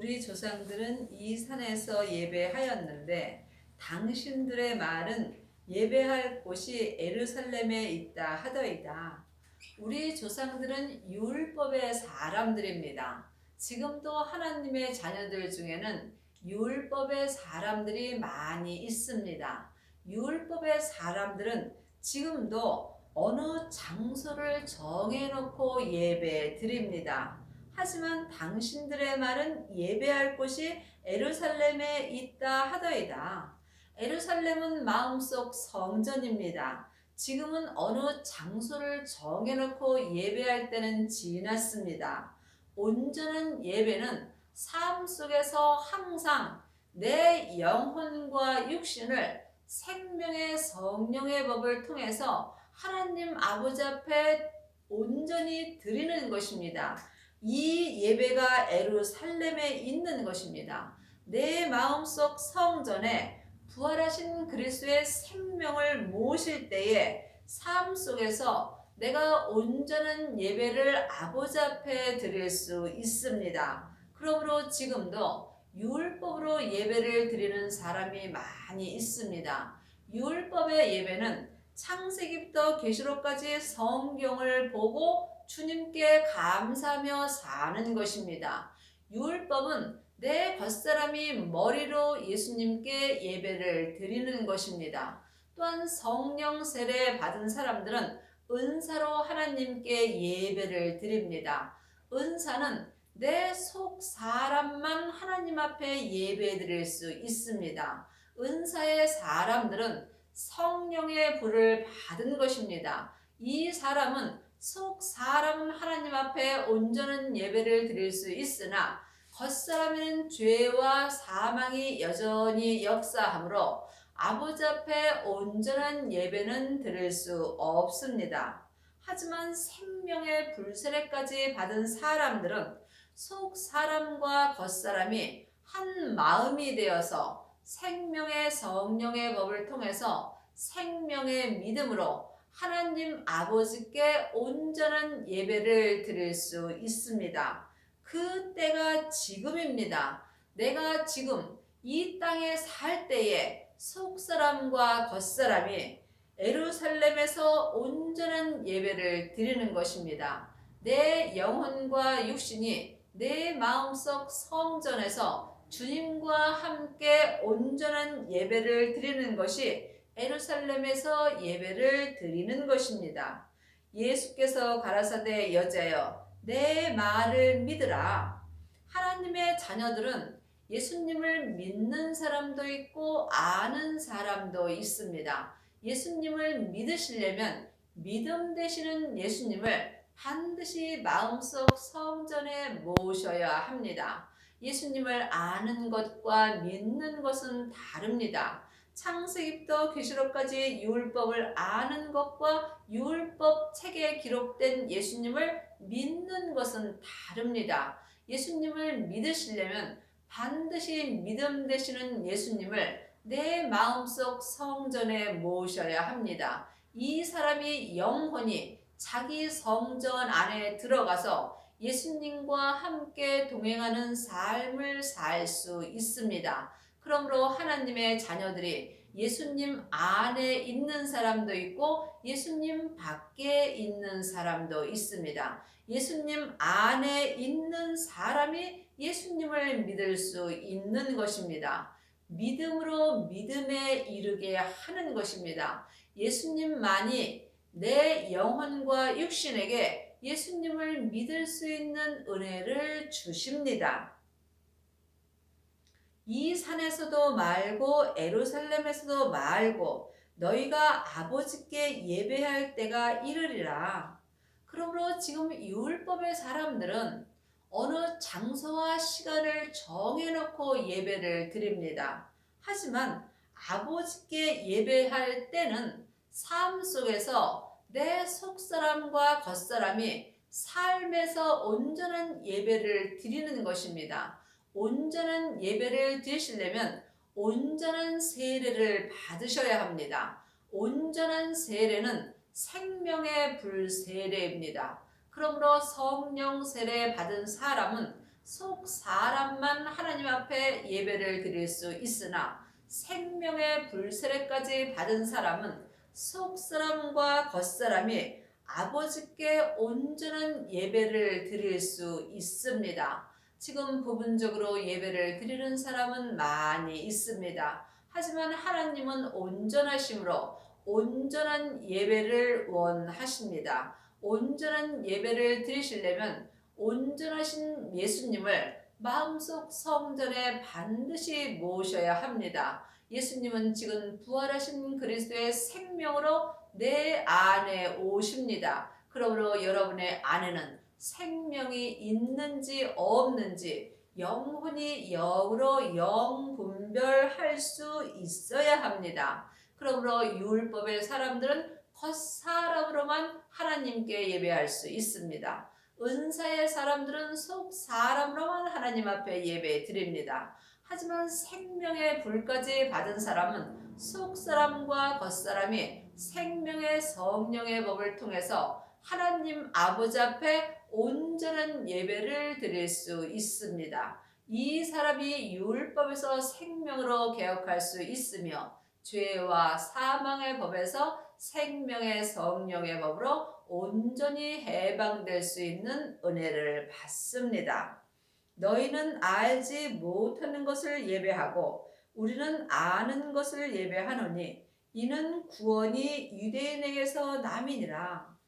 우리 조상들은 이 산에서 예배하였는데 당신들의 말은 예배할 곳이 에루살렘에 있다 하더이다. 우리 조상들은 율법의 사람들입니다. 지금도 하나님의 자녀들 중에는 율법의 사람들이 많이 있습니다. 율법의 사람들은 지금도 어느 장소를 정해놓고 예배 드립니다. 하지만 당신들의 말은 예배할 곳이 에루살렘에 있다 하더이다. 에루살렘은 마음속 성전입니다. 지금은 어느 장소를 정해놓고 예배할 때는 지났습니다. 온전한 예배는 삶 속에서 항상 내 영혼과 육신을 생명의 성령의 법을 통해서 하나님 아버지 앞에 온전히 드리는 것입니다. 이 예배가 에루살렘에 있는 것입니다. 내 마음속 성전에 부활하신 그리스도의 생명을 모실 때에 삶 속에서 내가 온전한 예배를 아버지 앞에 드릴 수 있습니다. 그러므로 지금도 율법으로 예배를 드리는 사람이 많이 있습니다. 율법의 예배는 창세기부터 계시록까지 성경을 보고 주님께 감사하며 사는 것입니다. 율법은 내 겉사람이 머리로 예수님께 예배를 드리는 것입니다. 또한 성령 세례 받은 사람들은 은사로 하나님께 예배를 드립니다. 은사는 내 속 사람만 하나님 앞에 예배 드릴 수 있습니다. 은사의 사람들은 성령의 불을 받은 것입니다. 이 사람은 속 사람은 하나님 앞에 온전한 예배를 드릴 수 있으나 겉사람에는 죄와 사망이 여전히 역사하므로 아버지 앞에 온전한 예배는 드릴 수 없습니다. 하지만 생명의 불세례까지 받은 사람들은 속 사람과 겉사람이 한 마음이 되어서 생명의 성령의 법을 통해서 생명의 믿음으로 하나님 아버지께 온전한 예배를 드릴 수 있습니다. 그 때가 지금입니다. 내가 지금 이 땅에 살 때에 속사람과 겉사람이 에루살렘에서 온전한 예배를 드리는 것입니다. 내 영혼과 육신이 내 마음속 성전에서 주님과 함께 온전한 예배를 드리는 것이 에루살렘에서 예배를 드리는 것입니다. 예수께서 가라사대 여자여 내 말을 믿으라. 하나님의 자녀들은 예수님을 믿는 사람도 있고 아는 사람도 있습니다. 예수님을 믿으시려면 믿음 되시는 예수님을 반드시 마음속 성전에 모셔야 합니다. 예수님을 아는 것과 믿는 것은 다릅니다. 창세기부터 계시록까지 율법을 아는 것과 율법 책에 기록된 예수님을 믿는 것은 다릅니다. 예수님을 믿으시려면 반드시 믿음 되시는 예수님을 내 마음속 성전에 모셔야 합니다. 이 사람이 영혼이 자기 성전 안에 들어가서 예수님과 함께 동행하는 삶을 살 수 있습니다. 그러므로 하나님의 자녀들이 예수님 안에 있는 사람도 있고 예수님 밖에 있는 사람도 있습니다. 예수님 안에 있는 사람이 예수님을 믿을 수 있는 것입니다. 믿음으로 믿음에 이르게 하는 것입니다. 예수님만이 내 영혼과 육신에게 예수님을 믿을 수 있는 은혜를 주십니다. 이 산에서도 말고 에루살렘에서도 말고 너희가 아버지께 예배할 때가 이르리라. 그러므로 지금 율법의 사람들은 어느 장소와 시간을 정해놓고 예배를 드립니다. 하지만 아버지께 예배할 때는 삶 속에서 내 속사람과 겉사람이 삶에서 온전한 예배를 드리는 것입니다. 온전한 예배를 드리시려면 온전한 세례를 받으셔야 합니다. 온전한 세례는 생명의 불세례입니다. 그러므로 성령 세례 받은 사람은 속 사람만 하나님 앞에 예배를 드릴 수 있으나 생명의 불세례까지 받은 사람은 속 사람과 겉 사람이 아버지께 온전한 예배를 드릴 수 있습니다. 지금 부분적으로 예배를 드리는 사람은 많이 있습니다. 하지만 하나님은 온전하심으로 온전한 예배를 원하십니다. 온전한 예배를 드리시려면 온전하신 예수님을 마음속 성전에 반드시 모셔야 합니다. 예수님은 지금 부활하신 그리스도의 생명으로 내 안에 오십니다. 그러므로 여러분의 안에는 생명이 있는지 없는지 영혼이 영으로 영 분별할 수 있어야 합니다. 그러므로 율법의 사람들은 겉사람으로만 하나님께 예배할 수 있습니다. 은사의 사람들은 속 사람으로만 하나님 앞에 예배 드립니다. 하지만 생명의 불까지 받은 사람은 속 사람과 겉 사람이 생명의 성령의 법을 통해서 하나님 아버지 앞에 온전한 예배를 드릴 수 있습니다. 이 사람이 율법에서 생명으로 개혁할 수 있으며 죄와 사망의 법에서 생명의 성령의 법으로 온전히 해방될 수 있는 은혜를 받습니다. 너희는 알지 못하는 것을 예배하고 우리는 아는 것을 예배하노니 이는 구원이 유대인에게서 남이니라.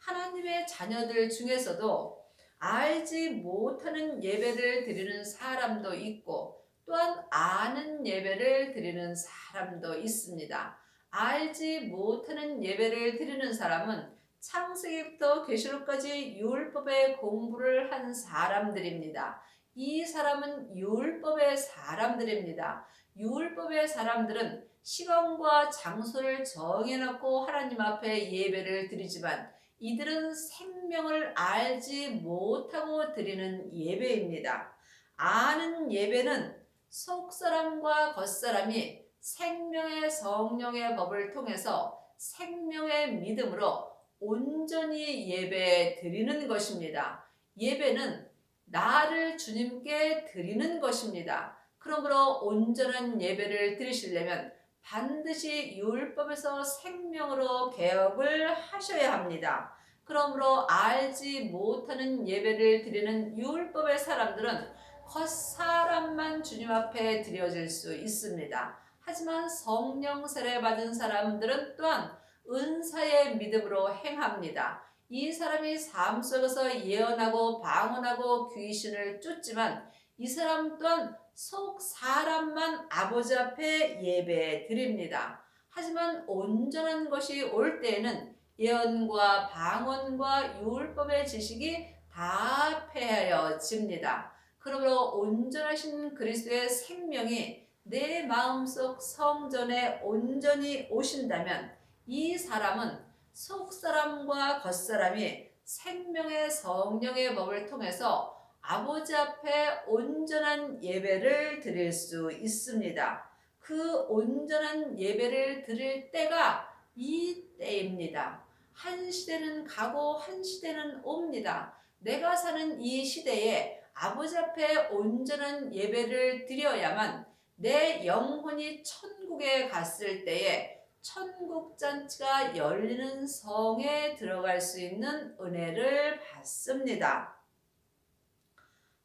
하나님의 자녀들 중에서도 알지 못하는 예배를 드리는 사람도 있고 또한 아는 예배를 드리는 사람도 있습니다. 알지 못하는 예배를 드리는 사람은 창세기부터 계시록까지 율법의 공부를 한 사람들입니다. 이 사람은 율법의 사람들입니다. 율법의 사람들은 시간과 장소를 정해놓고 하나님 앞에 예배를 드리지만 이들은 생명을 알지 못하고 드리는 예배입니다. 아는 예배는 속사람과 겉사람이 생명의 성령의 법을 통해서 생명의 믿음으로 온전히 예배 드리는 것입니다. 예배는 나를 주님께 드리는 것입니다. 그러므로 온전한 예배를 드리시려면 반드시 율법에서 생명으로 개혁을 하셔야 합니다. 그러므로 알지 못하는 예배를 드리는 율법의 사람들은 겉사람만 주님 앞에 드려질 수 있습니다. 하지만 성령 세례 받은 사람들은 또한 은사의 믿음으로 행합니다. 이 사람이 삶 속에서 예언하고 방언하고 귀신을 쫓지만 이 사람 또한 속 사람만 아버지 앞에 예배 드립니다. 하지만 온전한 것이 올 때에는 예언과 방언과 율법의 지식이 다 폐하여집니다. 그러므로 온전하신 그리스도의 생명이 내 마음속 성전에 온전히 오신다면 이 사람은 속 사람과 겉 사람이 생명의 성령의 법을 통해서 아버지 앞에 온전한 예배를 드릴 수 있습니다. 그 온전한 예배를 드릴 때가 이 때입니다. 한 시대는 가고 한 시대는 옵니다. 내가 사는 이 시대에 아버지 앞에 온전한 예배를 드려야만 내 영혼이 천국에 갔을 때에 천국 잔치가 열리는 성에 들어갈 수 있는 은혜를 받습니다.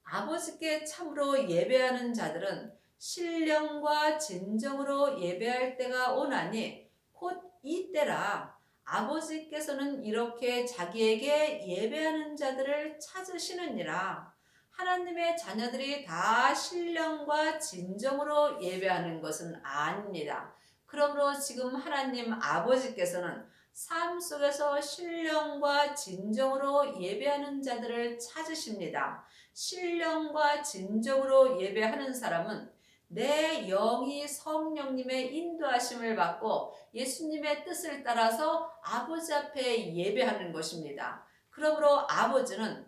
아버지께 참으로 예배하는 자들은 신령과 진정으로 예배할 때가 오나니 곧 이때라 아버지께서는 이렇게 자기에게 예배하는 자들을 찾으시느니라 하나님의 자녀들이 다 신령과 진정으로 예배하는 것은 아닙니다. 그러므로 지금 하나님 아버지께서는 삶 속에서 신령과 진정으로 예배하는 자들을 찾으십니다. 신령과 진정으로 예배하는 사람은 내 영이 성령님의 인도하심을 받고 예수님의 뜻을 따라서 아버지 앞에 예배하는 것입니다. 그러므로 아버지는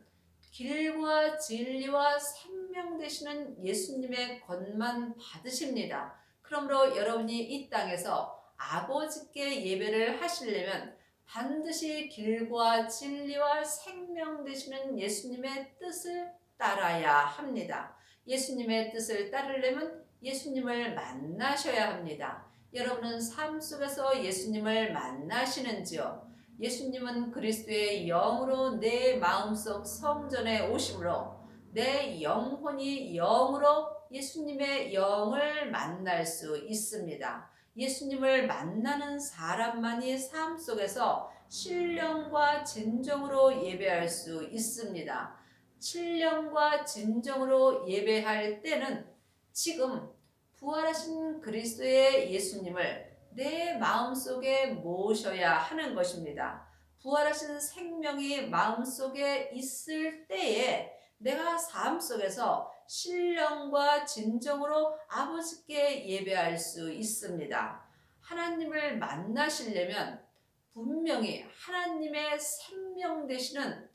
길과 진리와 생명 되시는 예수님의 권만 받으십니다. 그러므로 여러분이 이 땅에서 아버지께 예배를 하시려면 반드시 길과 진리와 생명 되시는 예수님의 뜻을 따라야 합니다. 예수님의 뜻을 따르려면 예수님을 만나셔야 합니다. 여러분은 삶 속에서 예수님을 만나시는지요? 예수님은 그리스도의 영으로 내 마음속 성전에 오심으로 내 영혼이 영으로 예수님의 영을 만날 수 있습니다. 예수님을 만나는 사람만이 삶 속에서 신령과 진정으로 예배할 수 있습니다. 신령과 진정으로 예배할 때는 지금 부활하신 그리스도의 예수님을 내 마음속에 모셔야 하는 것입니다. 부활하신 생명이 마음속에 있을 때에 내가 삶 속에서 신령과 진정으로 아버지께 예배할 수 있습니다. 하나님을 만나시려면 분명히 하나님의 생명 되시는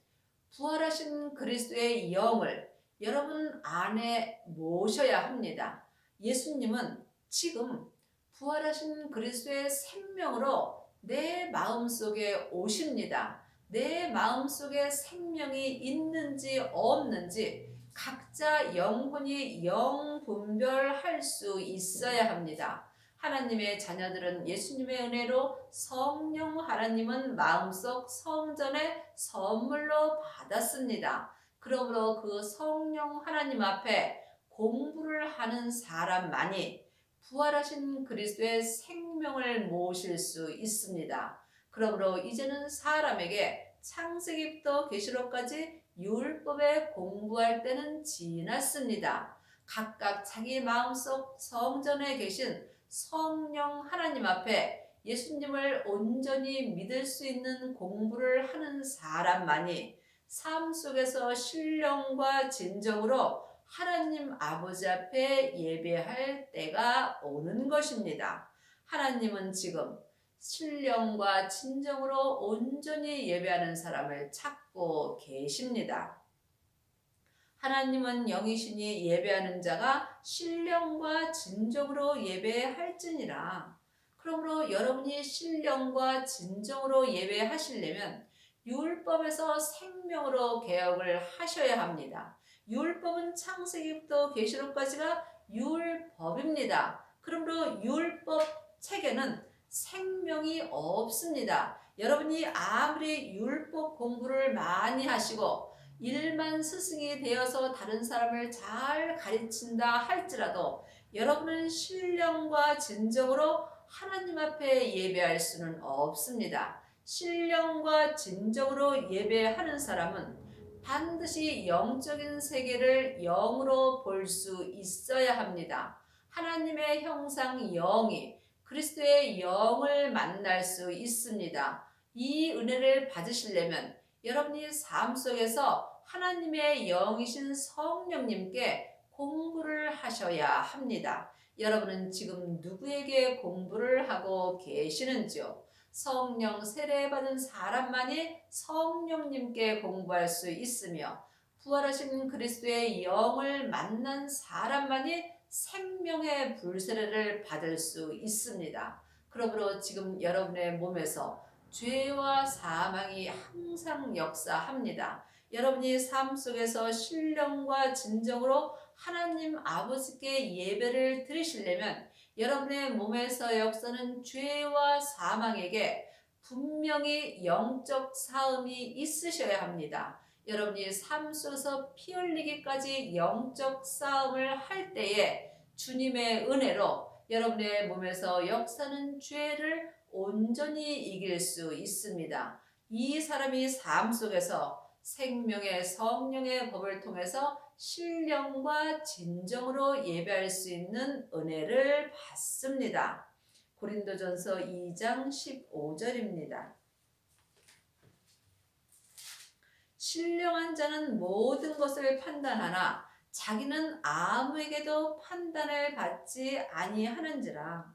부활하신 그리스도의 영을 여러분 안에 모셔야 합니다. 예수님은 지금 부활하신 그리스도의 생명으로 내 마음 속에 오십니다. 내 마음 속에 생명이 있는지 없는지 각자 영혼이 영 분별할 수 있어야 합니다. 하나님의 자녀들은 예수님의 은혜로 성령 하나님은 마음속 성전의 선물로 받았습니다. 그러므로 그 성령 하나님 앞에 공부를 하는 사람만이 부활하신 그리스도의 생명을 모실 수 있습니다. 그러므로 이제는 사람에게 창세기부터 계시록까지 율법에 공부할 때는 지났습니다. 각각 자기 마음속 성전에 계신 성령 하나님 앞에 예수님을 온전히 믿을 수 있는 공부를 하는 사람만이 삶 속에서 신령과 진정으로 하나님 아버지 앞에 예배할 때가 오는 것입니다. 하나님은 지금 신령과 진정으로 온전히 예배하는 사람을 찾 고 계십니다. 하나님은 영이시니 예배하는 자가 신령과 진정으로 예배할지니라. 그러므로 여러분이 신령과 진정으로 예배하시려면 율법에서 생명으로 개혁을 하셔야 합니다. 율법은 창세기부터 계시록까지가 율법입니다. 그러므로 율법 책에는 생명이 없습니다. 여러분이 아무리 율법 공부를 많이 하시고 일만 스승이 되어서 다른 사람을 잘 가르친다 할지라도 여러분은 신령과 진정으로 하나님 앞에 예배할 수는 없습니다. 신령과 진정으로 예배하는 사람은 반드시 영적인 세계를 영으로 볼 수 있어야 합니다. 하나님의 형상 영이 그리스도의 영을 만날 수 있습니다. 이 은혜를 받으시려면 여러분이 삶 속에서 하나님의 영이신 성령님께 공부를 하셔야 합니다. 여러분은 지금 누구에게 공부를 하고 계시는지요? 성령 세례받은 사람만이 성령님께 공부할 수 있으며 부활하신 그리스도의 영을 만난 사람만이 생명의 불세례를 받을 수 있습니다. 그러므로 지금 여러분의 몸에서 죄와 사망이 항상 역사합니다. 여러분이 삶 속에서 신령과 진정으로 하나님 아버지께 예배를 드리시려면 여러분의 몸에서 역사는 죄와 사망에게 분명히 영적 싸움이 있으셔야 합니다. 여러분이 삶 속에서 피 흘리기까지 영적 싸움을 할 때에 주님의 은혜로 여러분의 몸에서 역사는 죄를 온전히 이길 수 있습니다. 이 사람이 삶 속에서 생명의 성령의 법을 통해서 신령과 진정으로 예배할 수 있는 은혜를 받습니다. 고린도전서 2장 15절입니다. 신령한 자는 모든 것을 판단하나 자기는 아무에게도 판단을 받지 아니하는지라.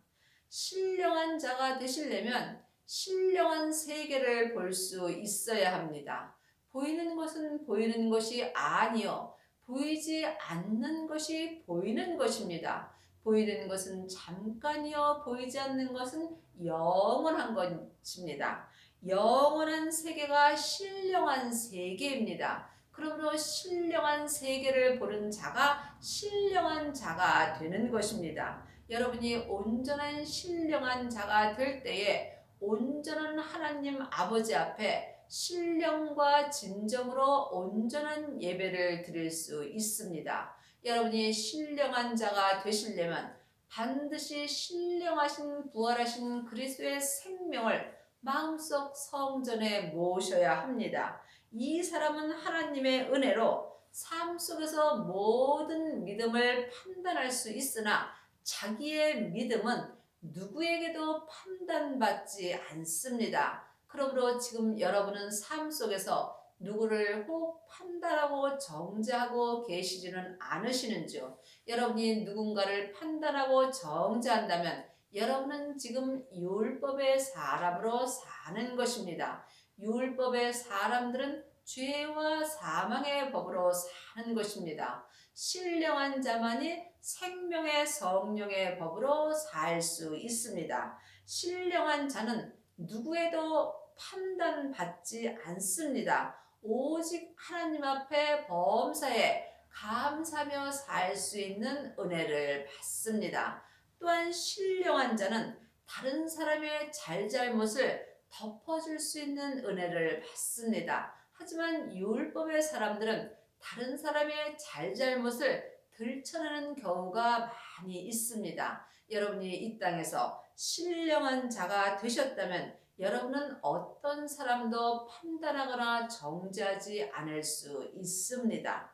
신령한 자가 되시려면 신령한 세계를 볼 수 있어야 합니다. 보이는 것은 보이는 것이 아니요. 보이지 않는 것이 보이는 것입니다. 보이는 것은 잠깐이요. 보이지 않는 것은 영원한 것입니다. 영원한 세계가 신령한 세계입니다. 그러므로 신령한 세계를 보는 자가 신령한 자가 되는 것입니다. 여러분이 온전한 신령한 자가 될 때에 온전한 하나님 아버지 앞에 신령과 진정으로 온전한 예배를 드릴 수 있습니다. 여러분이 신령한 자가 되시려면 반드시 신령하신 부활하신 그리스도의 생명을 마음속 성전에 모셔야 합니다. 이 사람은 하나님의 은혜로 삶 속에서 모든 믿음을 판단할 수 있으나 자기의 믿음은 누구에게도 판단받지 않습니다. 그러므로 지금 여러분은 삶 속에서 누구를 혹 판단하고 정죄하고 계시지는 않으시는지요? 여러분이 누군가를 판단하고 정죄한다면 여러분은 지금 율법의 사람으로 사는 것입니다. 율법의 사람들은 죄와 사망의 법으로 사는 것입니다. 신령한 자만이 생명의 성령의 법으로 살 수 있습니다. 신령한 자는 누구에도 판단받지 않습니다. 오직 하나님 앞에 범사에 감사며 살 수 있는 은혜를 받습니다. 또한 신령한 자는 다른 사람의 잘잘못을 덮어줄 수 있는 은혜를 받습니다. 하지만 율법의 사람들은 다른 사람의 잘잘못을 들춰내는 경우가 많이 있습니다. 여러분이 이 땅에서 신령한 자가 되셨다면 여러분은 어떤 사람도 판단하거나 정죄하지 않을 수 있습니다.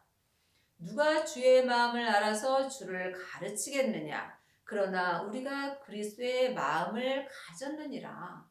누가 주의 마음을 알아서 주를 가르치겠느냐? 그러나 우리가 그리스도의 마음을 가졌느니라.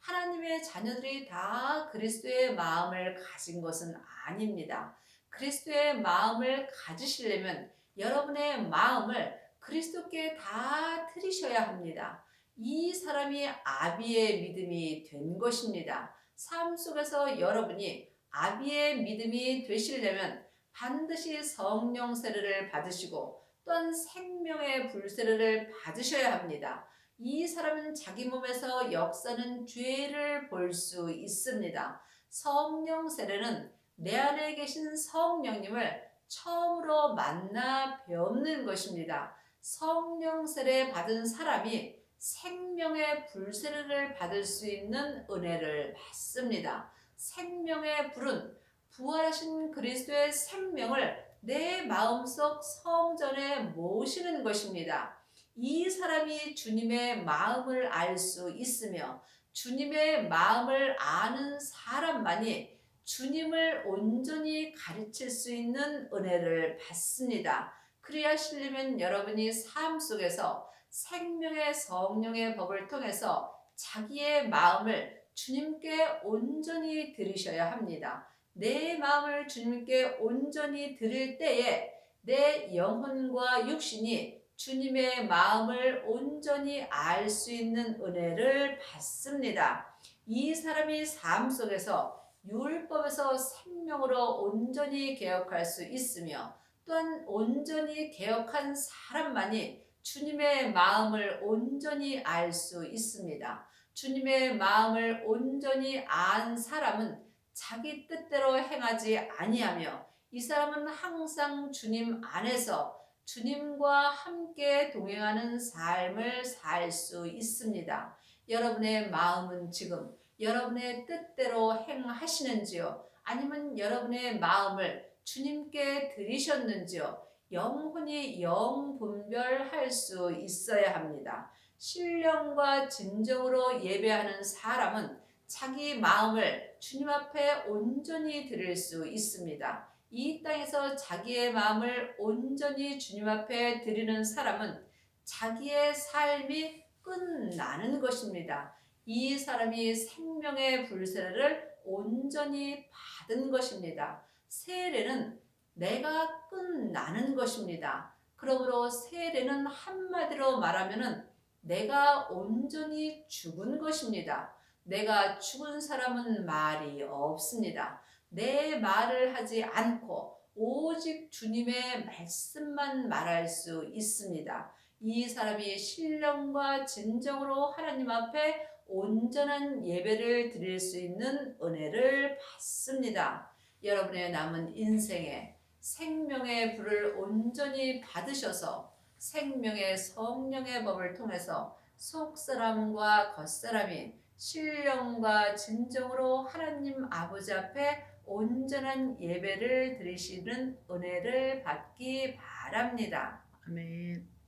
하나님의 자녀들이 다 그리스도의 마음을 가진 것은 아닙니다. 그리스도의 마음을 가지시려면 여러분의 마음을 그리스도께 다 드리셔야 합니다. 이 사람이 아비의 믿음이 된 것입니다. 삶 속에서 여러분이 아비의 믿음이 되시려면 반드시 성령 세례를 받으시고 또한 생명의 불세례를 받으셔야 합니다. 이 사람은 자기 몸에서 역사는 죄를 볼 수 있습니다. 성령 세례는 내 안에 계신 성령님을 처음으로 만나 배우는 것입니다. 성령 세례 받은 사람이 생명의 불세례를 받을 수 있는 은혜를 받습니다. 생명의 불은 부활하신 그리스도의 생명을 내 마음속 성전에 모시는 것입니다. 이 사람이 주님의 마음을 알 수 있으며 주님의 마음을 아는 사람만이 주님을 온전히 가르칠 수 있는 은혜를 받습니다. 그래야 실리면 여러분이 삶 속에서 생명의 성령의 법을 통해서 자기의 마음을 주님께 온전히 들이셔야 합니다. 내 마음을 주님께 온전히 드릴 때에 내 영혼과 육신이 주님의 마음을 온전히 알 수 있는 은혜를 받습니다. 이 사람이 삶 속에서 율법에서 생명으로 온전히 개혁할 수 있으며 또한 온전히 개혁한 사람만이 주님의 마음을 온전히 알 수 있습니다. 주님의 마음을 온전히 안 사람은 자기 뜻대로 행하지 아니하며 이 사람은 항상 주님 안에서 주님과 함께 동행하는 삶을 살 수 있습니다. 여러분의 마음은 지금 여러분의 뜻대로 행하시는지요? 아니면 여러분의 마음을 주님께 드리셨는지요? 영혼이 영 분별할 수 있어야 합니다. 신령과 진정으로 예배하는 사람은 자기 마음을 주님 앞에 온전히 드릴 수 있습니다. 이 땅에서 자기의 마음을 온전히 주님 앞에 드리는 사람은 자기의 삶이 끝나는 것입니다. 이 사람이 생명의 불세례를 온전히 받은 것입니다. 세례는 내가 끝나는 것입니다. 그러므로 세례는 한마디로 말하면은 내가 온전히 죽은 것입니다. 내가 죽은 사람은 말이 없습니다. 내 말을 하지 않고 오직 주님의 말씀만 말할 수 있습니다. 이 사람이 신령과 진정으로 하나님 앞에 온전한 예배를 드릴 수 있는 은혜를 받습니다. 여러분의 남은 인생에 생명의 불을 온전히 받으셔서 생명의 성령의 법을 통해서 속사람과 겉사람이 신령과 진정으로 하나님 아버지 앞에 온전한 예배를 드리시는 은혜를 받기 바랍니다. 아멘.